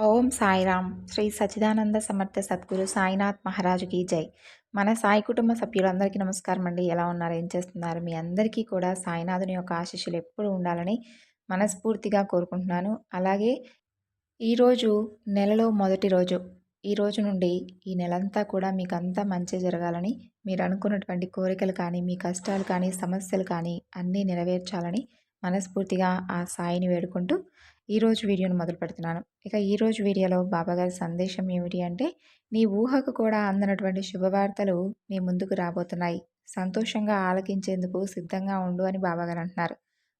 ఓం సాయిరామ్. శ్రీ సచిదానంద సమర్థ సద్గురు సాయినాథ్ మహారాజుకి జై. మన సాయి కుటుంబ సభ్యులందరికీ నమస్కారం అండి. ఎలా ఉన్నారు? ఏం చేస్తున్నారు? మీ అందరికీ కూడా సాయినాథుని యొక్క ఆశీస్సులు ఎప్పుడు ఉండాలని మనస్ఫూర్తిగా కోరుకుంటున్నాను. అలాగే ఈరోజు నెలలో మొదటి రోజు. ఈ రోజు నుండి ఈ నెలంతా కూడా మీకు అంతా మంచి జరగాలని మీరు అనుకున్నటువంటి కోరికలు కానీ మీ కష్టాలు కానీ సమస్యలు కానీ అన్నీ నెరవేర్చాలని మనస్ఫూర్తిగా ఆ సాయిని వేడుకుంటూ ఈరోజు వీడియోను మొదలు పెడుతున్నాను. ఇక ఈరోజు వీడియోలో బాబాగారి సందేశం ఏమిటి అంటే నీ ఊహకు కూడా అందనటువంటి శుభవార్తలు నీ ముందుకు రాబోతున్నాయి. సంతోషంగా ఆలకించేందుకు సిద్ధంగా ఉండు అని బాబాగారు అంటున్నారు.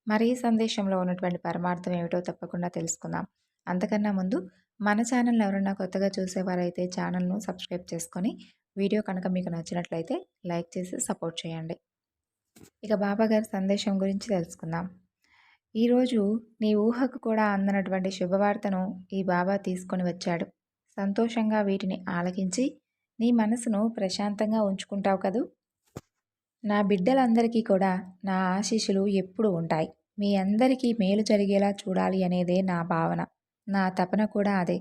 మరి ఈ సందేశంలో ఉన్నటువంటి పరమార్థం ఏమిటో తప్పకుండా తెలుసుకుందాం. అంతకన్నా ముందు మన ఛానల్ని ఎవరైనా కొత్తగా చూసేవారైతే ఛానల్ను సబ్స్క్రైబ్ చేసుకొని వీడియో కనుక మీకు నచ్చినట్లయితే లైక్ చేసి సపోర్ట్ చేయండి. ఇక బాబాగారి సందేశం గురించి తెలుసుకుందాం. ఈరోజు నీ ఊహకు కూడా అందనటువంటి శుభవార్తను ఈ బాబా తీసుకొని వచ్చాడు. సంతోషంగా వీటిని ఆలకించి నీ మనసును ప్రశాంతంగా ఉంచుకుంటావు కదూ? నా బిడ్డలందరికీ కూడా నా ఆశీస్సులు ఎప్పుడు ఉంటాయి. మీ అందరికీ మేలు జరిగేలా చూడాలి అనేదే నా భావన. నా తపన కూడా అదే.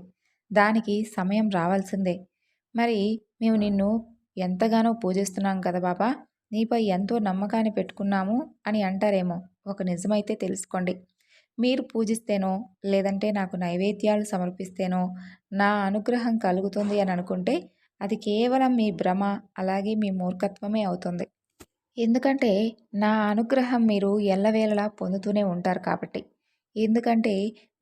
దానికి సమయం రావాల్సిందే. మరి మేము నిన్ను ఎంతగానో పూజిస్తున్నాం కదా బాబా. నీపై ఎంతో నమ్మకాన్ని పెట్టుకున్నాము అని అంటారేమో. ఒక నిజమైతే తెలుసుకోండి. మీరు పూజిస్తేనో లేదంటే నాకు నైవేద్యాలు సమర్పిస్తేనో నా అనుగ్రహం కలుగుతుంది అని అనుకుంటే అది కేవలం మీ భ్రమ అలాగే మీ మూర్ఖత్వమే అవుతుంది. ఎందుకంటే నా అనుగ్రహం మీరు ఎల్లవేళలా పొందుతూనే ఉంటారు కాబట్టి. ఎందుకంటే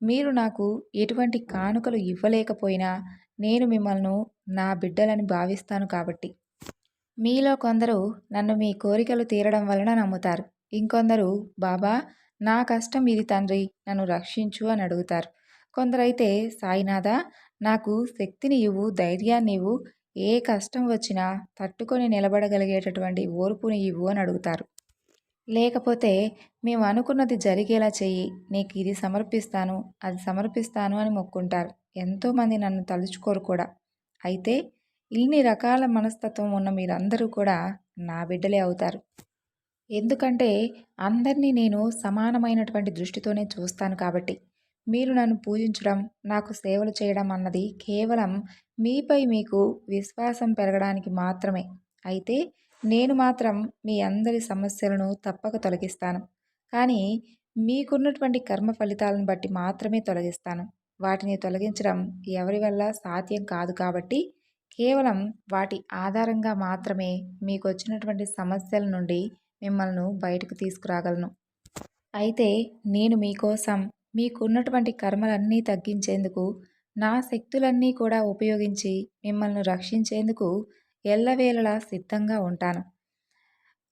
మీరు నాకు ఎటువంటి కానుకలు ఇవ్వలేకపోయినా నేను మిమ్మల్ని నా బిడ్డలని భావిస్తాను కాబట్టి. మీలో కొందరు నన్ను మీ కోరికలు తీరడం వలన నమ్ముతారు. ఇంకొందరు బాబా నా కష్టం ఇది తండ్రి నన్ను రక్షించు అని అడుగుతారు. కొందరైతే సాయినాథ నాకు శక్తిని ఇవ్వు ధైర్యాన్ని ఇవ్వు ఏ కష్టం వచ్చినా తట్టుకొని నిలబడగలిగేటటువంటి ఓర్పుని ఇవ్వు అని అడుగుతారు. లేకపోతే మేము అనుకున్నది జరిగేలా చెయ్యి నీకు ఇది సమర్పిస్తాను అది సమర్పిస్తాను అని మొక్కుంటారు. ఎంతోమంది నన్ను తలుచుకోరు కూడా. అయితే ఇన్ని రకాల మనస్తత్వం ఉన్న మీరందరూ కూడా నా బిడ్డలే అవుతారు. ఎందుకంటే అందరినీ నేను సమానమైనటువంటి దృష్టితోనే చూస్తాను కాబట్టి. మీరు నన్ను పూజించడం నాకు సేవలు చేయడం అన్నది కేవలం మీపై మీకు విశ్వాసం పెరగడానికి మాత్రమే. అయితే నేను మాత్రం మీ అందరి సమస్యలను తప్పక తొలగిస్తాను. కానీ మీకున్నటువంటి కర్మ ఫలితాలను బట్టి మాత్రమే తొలగిస్తాను. వాటిని తొలగించడం ఎవరి వల్ల సాధ్యం కాదు కాబట్టి కేవలం వాటి ఆధారంగా మాత్రమే మీకు వచ్చినటువంటి సమస్యల నుండి మిమ్మల్ని బయటకు తీసుకురాగలను. అయితే నేను మీకోసం మీకున్నటువంటి కర్మలన్నీ తగ్గించేందుకు నా శక్తులన్నీ కూడా ఉపయోగించి మిమ్మల్ని రక్షించేందుకు ఎల్లవేళలా సిద్ధంగా ఉంటాను.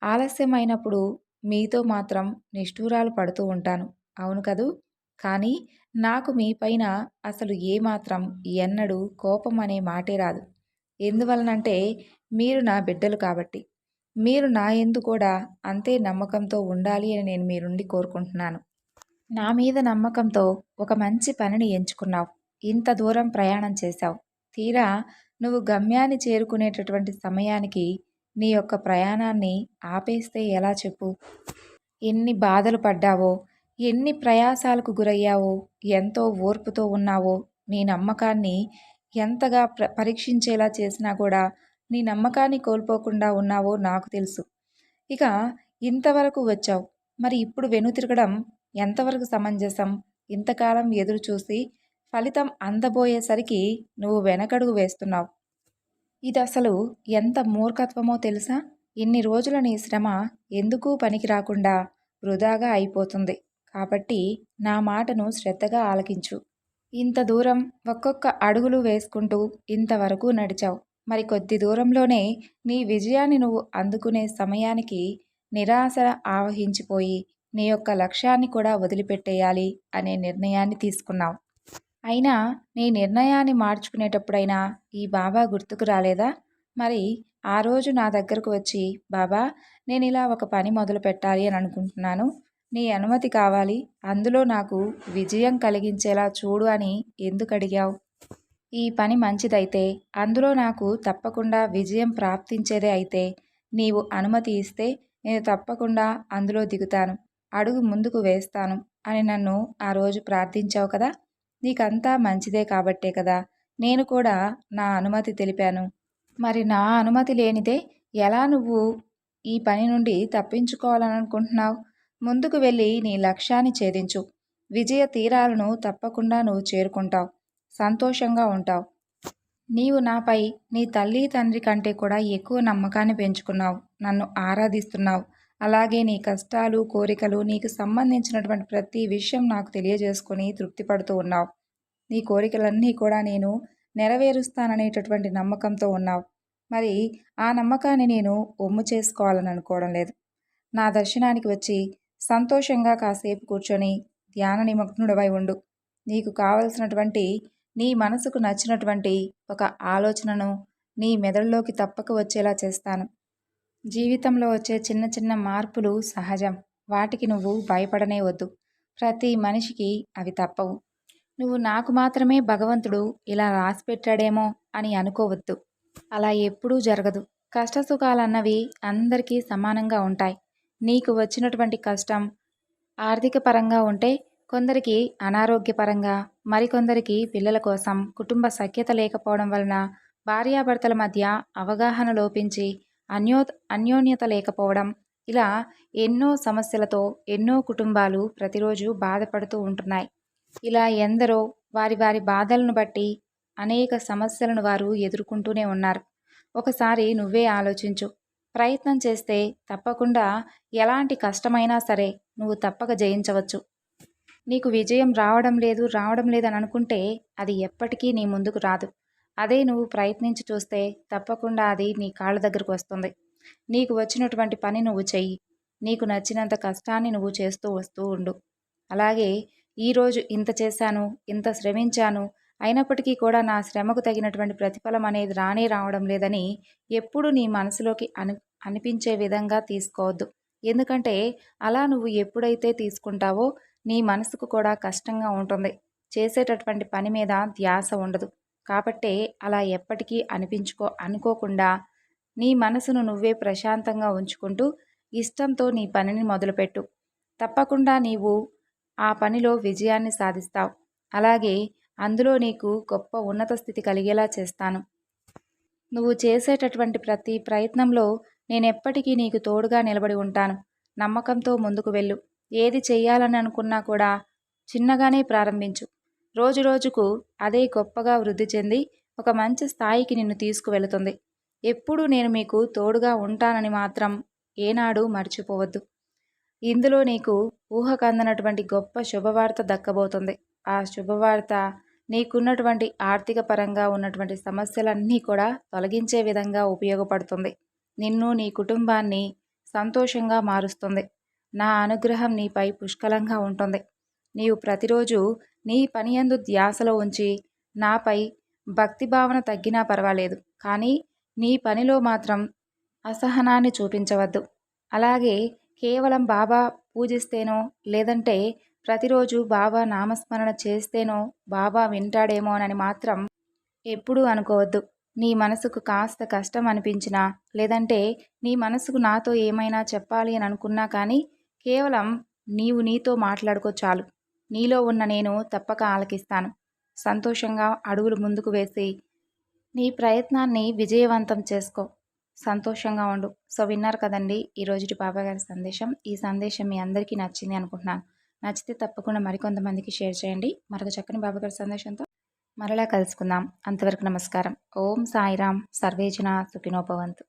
ఆలస్యమైనప్పుడు మీతో మాత్రం నిష్ఠూరాలు పడుతూ ఉంటాను. అవును కదూ? కానీ నాకు మీపైన అసలు ఏమాత్రం ఎన్నడూ కోపం అనే మాటే రాదు. ఎందువలనంటే మీరు నా బిడ్డలు కాబట్టి. మీరు నా ఎందు కూడా అంతే నమ్మకంతో ఉండాలి అని నేను మీ నుండి కోరుకుంటున్నాను. నా మీద నమ్మకంతో ఒక మంచి పనిని ఎంచుకున్నావు. ఇంత దూరం ప్రయాణం చేశావు. తీరా నువ్వు గమ్యాన్ని చేరుకునేటటువంటి సమయానికి నీ యొక్క ప్రయాణాన్ని ఆపేస్తే ఎలా చెప్పు? ఎన్ని బాధలు పడ్డావో ఎన్ని ప్రయాసాలకు గురయ్యావో ఎంతో ఓర్పుతో ఉన్నావో నీ నమ్మకాన్ని ఎంతగా ప్ర పరీక్షించేలా చేసినా కూడా నీ నమ్మకాన్ని కోల్పోకుండా ఉన్నావో నాకు తెలుసు. ఇక ఇంతవరకు వచ్చావు. మరి ఇప్పుడు వెనుతిరగడం ఎంతవరకు సమంజసం? ఇంతకాలం ఎదురు చూసి ఫలితం అందబోయేసరికి నువ్వు వెనకడుగు వేస్తున్నావు. ఇది అసలు ఎంత మూర్ఖత్వమో తెలుసా? ఇన్ని రోజుల నీ శ్రమ ఎందుకు పనికి రాకుండా వృధాగా అయిపోతుంది. కాబట్టి నా మాటను శ్రద్ధగా ఆలకించు. ఇంత దూరం ఒక్కొక్క అడుగులు వేసుకుంటూ ఇంతవరకు నడిచావు. మరి కొద్ది దూరంలోనే నీ విజయాన్ని నువ్వు అందుకునే సమయానికి నిరాశ ఆవహించిపోయి నీ యొక్క లక్ష్యాన్ని కూడా వదిలిపెట్టేయాలి అనే నిర్ణయాన్ని తీసుకున్నావు. అయినా నీ నిర్ణయాన్ని మార్చుకునేటప్పుడైనా ఈ బాబా గుర్తుకు రాలేదా? మరి ఆ రోజు నా దగ్గరకు వచ్చి బాబా నేను ఇలా ఒక పని మొదలు పెట్టాలి అని అనుకుంటున్నాను. నీ అనుమతి కావాలి. అందులో నాకు విజయం కలిగించేలా చూడు అని ఎందుకు అడిగావు? ఈ పని మంచిదైతే అందులో నాకు తప్పకుండా విజయం ప్రాప్తించేదే అయితే నీవు అనుమతి ఇస్తే నేను తప్పకుండా అందులో దిగుతాను. అడుగు ముందుకు వేస్తాను అని నన్ను ఆ రోజు ప్రార్థించావు కదా? నీకంతా మంచిదే కాబట్టే కదా? నేను కూడా నా అనుమతి తెలిపాను. మరి నా అనుమతి లేనిదే ఎలా నువ్వు ఈ పని నుండి తప్పించుకోవాలని అనుకుంటున్నావు ముందుకు వెళ్ళి నీ లక్ష్యాన్ని ఛేదించు. విజయ తీరాలను తప్పకుండా నువ్వు చేరుకుంటావు. సంతోషంగా ఉంటావు. నీవు నాపై నీ తల్లి తండ్రి కంటే కూడా ఎక్కువ నమ్మకాన్ని పెంచుకున్నావు. నన్ను ఆరాధిస్తున్నావు. అలాగే నీ కష్టాలు కోరికలు నీకు సంబంధించినటువంటి ప్రతి విషయం నాకు తెలియజేసుకొని తృప్తిపడుతూ ఉన్నావు. నీ కోరికలన్నీ కూడా నేను నెరవేరుస్తాననేటటువంటి నమ్మకంతో ఉన్నావు. మరి ఆ నమ్మకాన్ని నేను ఒమ్ము చేసుకోవాలని అనుకోవడం లేదు. నా దర్శనానికి వచ్చి సంతోషంగా కాసేపు కూర్చొని ధ్యాన నిమగ్నుడవై ఉండు. నీకు కావలసినటువంటి నీ మనసుకు నచ్చినటువంటి ఒక ఆలోచనను నీ మెదడులోకి తప్పక వచ్చేలా చేస్తాను. జీవితంలో వచ్చే చిన్న చిన్న మార్పులు సహజం. వాటికి నువ్వు భయపడనే వద్దు. ప్రతి మనిషికి అవి తప్పవు. నువ్వు నాకు మాత్రమే భగవంతుడు ఇలా రాసిపెట్టాడేమో అని అనుకోవద్దు. అలా ఎప్పుడూ జరగదు. కష్టసుఖాలన్నవి అందరికీ సమానంగా ఉంటాయి. నీకు వచ్చినటువంటి కష్టం ఆర్థిక పరంగా ఉంటే కొందరికి అనారోగ్యపరంగా మరికొందరికి పిల్లల కోసం కుటుంబ సఖ్యత లేకపోవడం వలన భార్యాభర్తల మధ్య అవగాహన లోపించి అన్యో అన్యోన్యత లేకపోవడం ఇలా ఎన్నో సమస్యలతో ఎన్నో కుటుంబాలు ప్రతిరోజు బాధపడుతూ ఉంటున్నాయి. ఇలా ఎందరో వారి వారి బాధలను బట్టి అనేక సమస్యలను వారు ఎదుర్కొంటూనే ఉన్నారు. ఒకసారి నువ్వే ఆలోచించు. ప్రయత్నం చేస్తే తప్పకుండా ఎలాంటి కష్టమైనా సరే నువ్వు తప్పక జయించవచ్చు. నీకు విజయం రావడం లేదు రావడం లేదని అనుకుంటే అది ఎప్పటికీ నీ ముందుకు రాదు. అదే నువ్వు ప్రయత్నించి చూస్తే తప్పకుండా అది నీ కాళ్ళ దగ్గరకు వస్తుంది. నీకు వచ్చినటువంటి పని నువ్వు చెయ్యి. నీకు నచ్చినంత కష్టాన్ని నువ్వు చేస్తూ వస్తూ ఉండు. అలాగే ఈరోజు ఇంత చేశాను ఇంత శ్రమించాను అయినప్పటికీ కూడా నా శ్రమకు తగినటువంటి ప్రతిఫలం అనేది రానే రావడం లేదని ఎప్పుడు నీ మనసులోకి అను అనిపించే విధంగా తీసుకోవద్దు. ఎందుకంటే అలా నువ్వు ఎప్పుడైతే తీసుకుంటావో నీ మనసుకు కూడా కష్టంగా ఉంటుంది. చేసేటటువంటి పని మీద ధ్యాస ఉండదు. కాబట్టే అలా ఎప్పటికీ అనిపించుకో అనుకోకుండా నీ మనసును నువ్వే ప్రశాంతంగా ఉంచుకుంటూ ఇష్టంతో నీ పనిని మొదలుపెట్టు. తప్పకుండా నీవు ఆ పనిలో విజయాన్ని సాధిస్తావు. అలాగే అందులో నీకు గొప్ప ఉన్నత స్థితి కలిగేలా చేస్తాను. నువ్వు చేసేటటువంటి ప్రతి ప్రయత్నంలో నేనెప్పటికీ నీకు తోడుగా నిలబడి ఉంటాను. నమ్మకంతో ముందుకు వెళ్ళు. ఏది చెయ్యాలని అనుకున్నా కూడా చిన్నగానే ప్రారంభించు. రోజు రోజుకు అదే గొప్పగా వృద్ధి చెంది ఒక మంచి స్థాయికి నిన్ను తీసుకువెళుతుంది. ఎప్పుడూ నేను మీకు తోడుగా ఉంటానని మాత్రం ఏనాడు మర్చిపోవద్దు. ఇందులో నీకు ఊహకందనటువంటి గొప్ప శుభవార్త దక్కబోతుంది. ఆ శుభవార్త నీకున్నటువంటి ఆర్థిక పరంగా ఉన్నటువంటి సమస్యలన్నీ కూడా తొలగించే విధంగా ఉపయోగపడుతుంది. నిన్ను నీ కుటుంబాన్ని సంతోషంగా మారుస్తుంది. నా అనుగ్రహం నీపై పుష్కలంగా ఉంటుంది. నీవు ప్రతిరోజు నీ పనియందు ధ్యాసలో ఉంచి నాపై భక్తి భావన తగ్గినా పర్వాలేదు. కానీ నీ పనిలో మాత్రం అసహనాన్ని చూపించవద్దు. అలాగే కేవలం బాబా పూజిస్తేనో లేదంటే ప్రతిరోజు బాబా నామస్మరణ చేస్తేనో బాబా వింటాడేమోనని మాత్రం ఎప్పుడూ అనుకోవద్దు. నీ మనసుకు కాస్త కష్టం అనిపించినా లేదంటే నీ మనసుకు నాతో ఏమైనా చెప్పాలి అని అనుకున్నా కానీ కేవలం నీవు నీతో మాట్లాడుకో చాలు. నీలో ఉన్న నేను తప్పక ఆలకిస్తాను. సంతోషంగా అడుగులు ముందుకు వేసి నీ ప్రయత్నాన్ని విజయవంతం చేసుకో. సంతోషంగా ఉండు. సో విన్నారు కదండి ఈరోజుటి బాబాగారి సందేశం. ఈ సందేశం మీ అందరికీ నచ్చింది అనుకుంటున్నాను. నచ్చితే తప్పకుండా మరికొంతమందికి షేర్ చేయండి. మరొక చక్కని బాబాగారి సందేశంతో మరలా కలుసుకుందాం. అంతవరకు నమస్కారం. ఓం సాయిరామ్ సర్వేజన సుఖినోపవంతు